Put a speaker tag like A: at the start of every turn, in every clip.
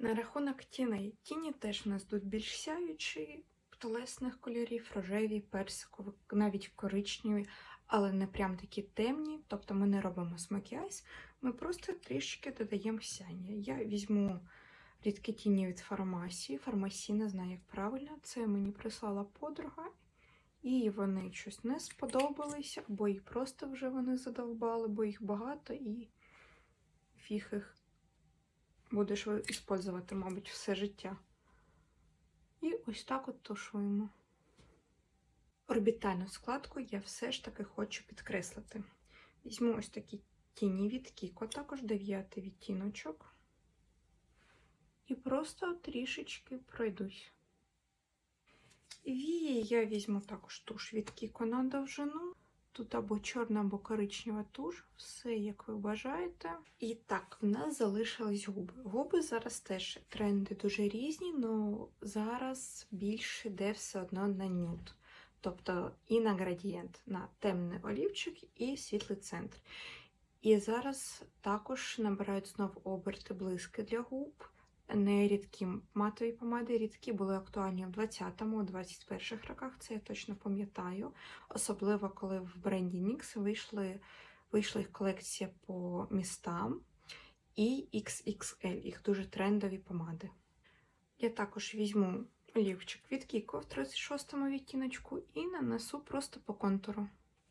A: На рахунок тіней. Тіні теж у нас тут більш сяючі, телесних кольорів, рожеві, персикові, навіть коричневі, але не прям такі темні. Тобто ми не робимо смакіайз, ми просто трішки додаємо сяння. Я візьму рідкі тіні від фармасії. Фармасі не знаю, як правильно. Це мені прислала подруга, і вони щось не сподобалися, або їх просто вже вони задовбали, бо їх багато і фіг їх будеш використовувати, мабуть, все життя. І ось так от тушуємо. Орбітальну складку я все ж таки хочу підкреслити. Візьму ось такі тіні від Кіко, також дев'ятий відтіночок. І просто трішечки пройдусь. Вії я візьму також туш від Кіко на довжину. Тут або чорна, або коричнева туш, все як ви бажаєте. І так, в нас залишились губи. Губи зараз теж тренди дуже різні, але зараз більше йде все одно на нюд. Тобто і на градієнт, на темний олівчик і світлий центр. І зараз також набирають знов оберти блиски для губ. Не матові помади, рідкі були актуальні в 20-му, 21 роках, це я точно пам'ятаю. Особливо, коли в бренді NYX вийшли, вийшла їх колекція по містам і XXL, їх дуже трендові помади. Я також візьму олівчик від Kiko в 36-му відтіночку і нанесу просто по контуру.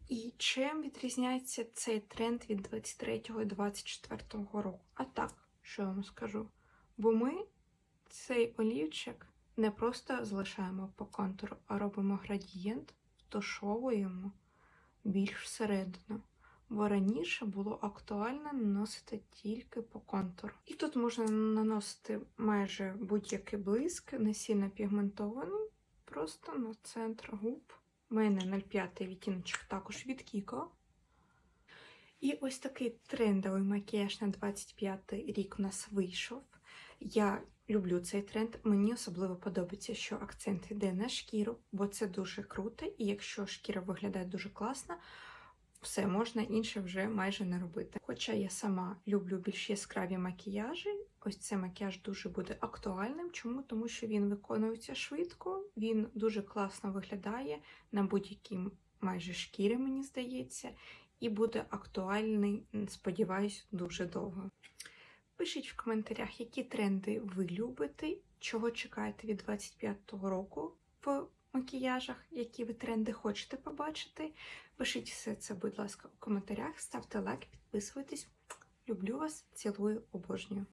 A: І чим відрізняється цей тренд від 23-го і 24-го року? А так, що я вам скажу? Бо ми цей олівчик не просто залишаємо по контуру, а робимо градієнт, втушовуємо більш всередину. Бо раніше було актуально наносити тільки по контуру. І тут можна наносити майже будь-який блиск, не сильно пігментований, просто на центр губ. У мене 05 відтіночок також від Kiko. І ось такий трендовий макіяж на 25 рік у нас вийшов. Я люблю цей тренд. Мені особливо подобається, що акцент йде на шкіру, бо це дуже круто. І якщо шкіра виглядає дуже класно, все можна інше вже майже не робити. Хоча я сама люблю більш яскраві макіяжі, ось цей макіяж дуже буде актуальним. Чому? Тому що він виконується швидко, він дуже класно виглядає на будь-якій майже шкірі, мені здається, і буде актуальний, сподіваюсь, дуже довго. Пишіть в коментарях, які тренди ви любите, чого чекаєте від 25-го року в макіяжах, які ви тренди хочете побачити. Пишіть все це, будь ласка, у коментарях, ставте лайк, підписуйтесь. Люблю вас, цілую, обожнюю.